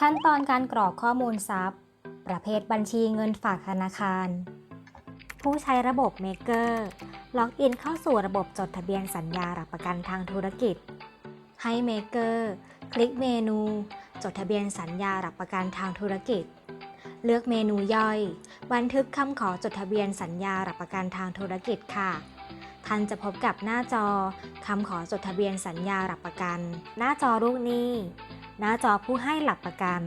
ขั้นตอนการกรอกข้อมูลทรัพย์ ประเภทบัญชีเงินฝากธนาคาร ผู้ใช้ระบบ Maker ล็อกอินเข้าสู่ระบบจดทะเบียนสัญญาหลักประกันทางธุรกิจ ให้ Maker คลิกเมนู จดทะเบียนสัญญาหลักประกันทางธุรกิจ เลือกเมนูย่อย บันทึกคำขอจดทะเบียนสัญญาหลักประกันทางธุรกิจค่ะท่านจะพบกับหน้าจอคำขอจดทะเบียนสัญญาหลักประกัน หน้าจอลูกหนี้ หน้าจอผู้ให้หลักประกัน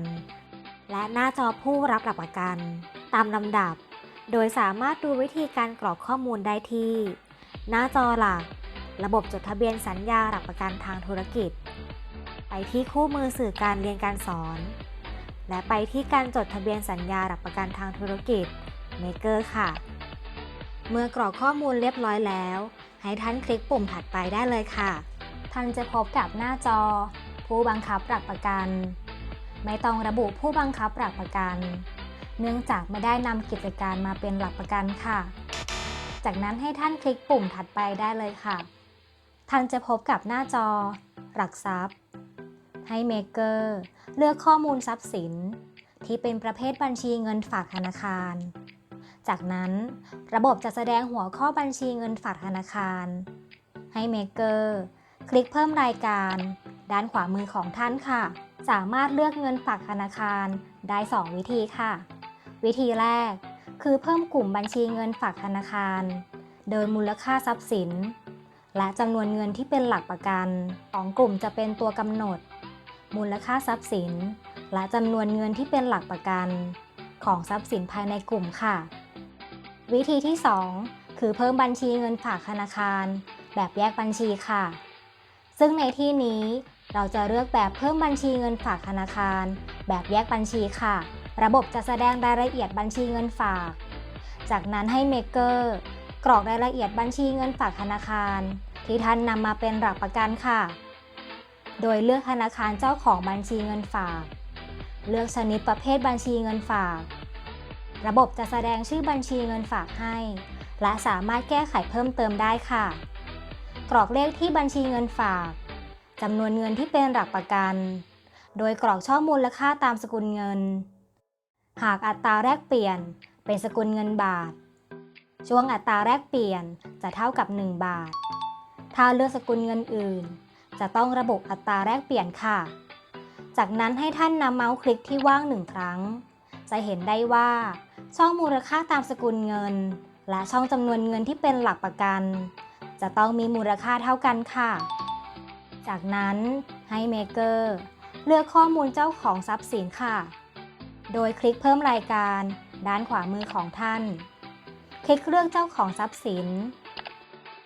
และหน้าจอผู้รับหลักประกัน ตามลำดับ โดยสามารถดูวิธีการกรอกข้อมูลได้ที่ หน้าจอหลัก ระบบจดทะเบียนสัญญาหลักประกันทางธุรกิจ ไปที่คู่มือสื่อการเรียนการสอน และไปที่การจดทะเบียนสัญญาหลักประกันทางธุรกิจ Maker ค่ะ เมื่อกรอกข้อมูลเรียบร้อยแล้ว ให้ท่านคลิกปุ่มถัดไปได้เลยค่ะ ท่านจะพบกับหน้าจอ ผู้บังคับหลักประกัน ไม่ต้องระบุผู้บังคับหลักประกัน เนื่องจากไม่ได้นำกิจการมาเป็นหลักประกันค่ะ จากนั้นให้ท่านคลิกปุ่มถัดไปได้เลยค่ะ ท่านจะพบกับหน้าจอ หลักทรัพย์ ให้เมเกอร์เลือกข้อมูลทรัพย์สิน ที่เป็นประเภทบัญชีเงินฝากธนาคาร จากนั้นระบบจะแสดงหัวข้อบัญชีเงินฝากธนาคาร ให้เมเกอร์คลิกเพิ่มรายการ ด้านขวามือของท่านค่ะ สามารถเลือกเงินฝากธนาคารได้ 2 วิธีค่ะ วิธีแรก คือเพิ่มกลุ่มบัญชีเงินฝากธนาคาร โดยมูลค่าทรัพย์สิน และจำนวนเงินที่เป็นหลักประกันของกลุ่มจะเป็นตัวกำหนด มูลค่าทรัพย์สิน และจำนวนเงินที่เป็นหลักประกัน ของทรัพย์สินภายในกลุ่มค่ะ วิธีที่ 2 คือเพิ่มบัญชีเงินฝากธนาคาร แบบแยกบัญชีค่ะซึ่งในที่นี้ เราจะเลือกแบบเพิ่มบัญชีเงินฝากธนาคาร แบบแยกบัญชีค่ะ ระบบจะแสดงรายละเอียดบัญชีเงินฝาก จากนั้นให้เมเกอร์กรอกรายละเอียดบัญชีเงินฝากธนาคาร ที่ท่านนำมาเป็นหลักประกันค่ะ โดยเลือกธนาคารเจ้าของบัญชีเงินฝาก เลือกชนิดประเภทบัญชีเงินฝาก ระบบจะแสดงชื่อบัญชีเงินฝากให้ และสามารถแก้ไขเพิ่มเติมได้ค่ะ กรอกเลขที่บัญชีเงินฝาก จำนวนเงินที่เป็นหลักประกัน โดยกรอกช่องมูลค่าตามสกุลเงิน หากอัตราแลกเปลี่ยนเป็นสกุลเงินบาท ช่วงอัตราแลกเปลี่ยนจะเท่ากับ 1 บาท ถ้าเลือกสกุลเงินอื่น จะต้องระบุอัตราแลกเปลี่ยนค่ะ จากนั้นให้ท่านนำเมาส์คลิกที่ว่างหนึ่งครั้ง จะเห็นได้ว่า ช่องมูลค่าตามสกุลเงิน และช่องจำนวนเงินที่เป็นหลักประกัน จะต้องมีมูลค่าเท่ากันค่ะ จากนั้นให้เมเกอร์เลือกข้อมูลเจ้าของทรัพย์สินค่ะ โดยคลิกเพิ่มรายการด้านขวามือของท่าน คลิกเลือกเจ้าของทรัพย์สิน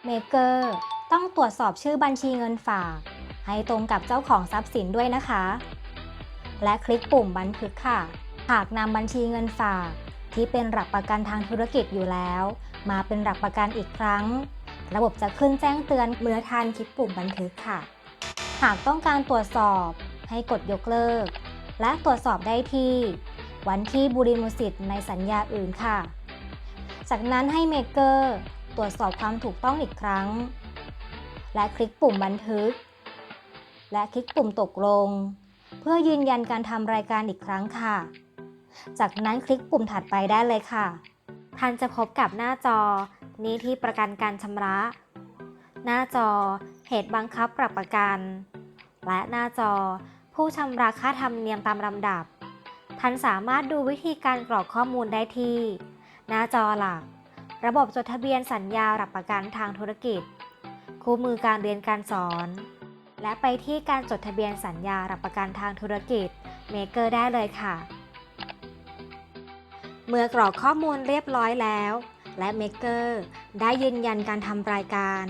เมเกอร์ต้องตรวจสอบชื่อบัญชีเงินฝาก ให้ตรงกับเจ้าของทรัพย์สินด้วยนะคะ และคลิกปุ่มบันทึกค่ะ หากนำบัญชีเงินฝากที่เป็นหลักประกันทางธุรกิจอยู่แล้ว มาเป็นหลักประกันอีกครั้ง ระบบจะขึ้นแจ้งเตือนเมื่อท่านคลิกปุ่มบันทึกค่ะ หากต้องการตรวจสอบให้กดยกเลิก และตรวจสอบได้ที่ วันที่บุริมุสิทธิ์ในสัญญาอื่นค่ะ จากนั้นให้เมเกอร์ตรวจสอบความถูกต้องอีกครั้ง และคลิกปุ่มบันทึก และคลิกปุ่มตกลง เพื่อยืนยันการทำรายการอีกครั้งค่ะ จากนั้นคลิกปุ่มถัดไปได้เลยค่ะ ท่านจะพบกับหน้าจอ นี้ที่ประกันการชำระ หน้าจอเหตุบังคับปรับประกัน และหน้าจอ ผู้ชำระค่าธรรมเนียมตามลำดับ ท่านสามารถดูวิธีการกรอกข้อมูลได้ที่ หน้าจอหลัก ระบบจดทะเบียนสัญญาหลักประกันทางธุรกิจ คู่มือการเรียนการสอน และไปที่การจดทะเบียนสัญญาหลักประกันทางธุรกิจเมเกอร์ได้เลยค่ะ เมื่อกรอกข้อมูลเรียบร้อยแล้ว และเมเกอร์ได้ยืนยันการทำรายการ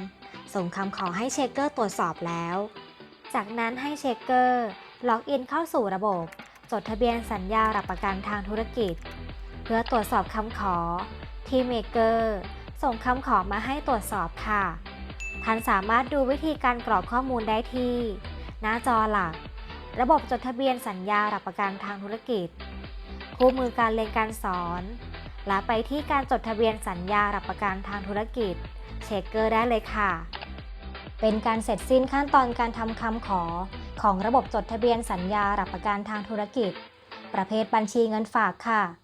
ส่งคำขอให้เชคเกอร์ตรวจสอบแล้ว จากนั้นให้เช็คเกอร์ล็อกอินเข้าสู่ระบบ จดทะเบียนสัญญาหลักประกันทางธุรกิจ เพื่อตรวจสอบคำขอ ทีเมเกอร์ส่งคำขอมาให้ตรวจสอบค่ะ ท่านสามารถดูวิธีการกรอกข้อมูลได้ที่ หน้าจอหลัก ระบบจดทะเบียนสัญญาหลักประกันทางธุรกิจ คู่มือการเรียนการสอน และไปที่การจดทะเบียนสัญญาหลักประกันทางธุรกิจ เช็คเกอร์ได้เลยค่ะ เป็นการเสร็จสิ้นขั้นตอนการทำคำขอ ของระบบจดทะเบียนสัญญารับประกันทางธุรกิจ ประเภทบัญชีเงินฝากค่ะ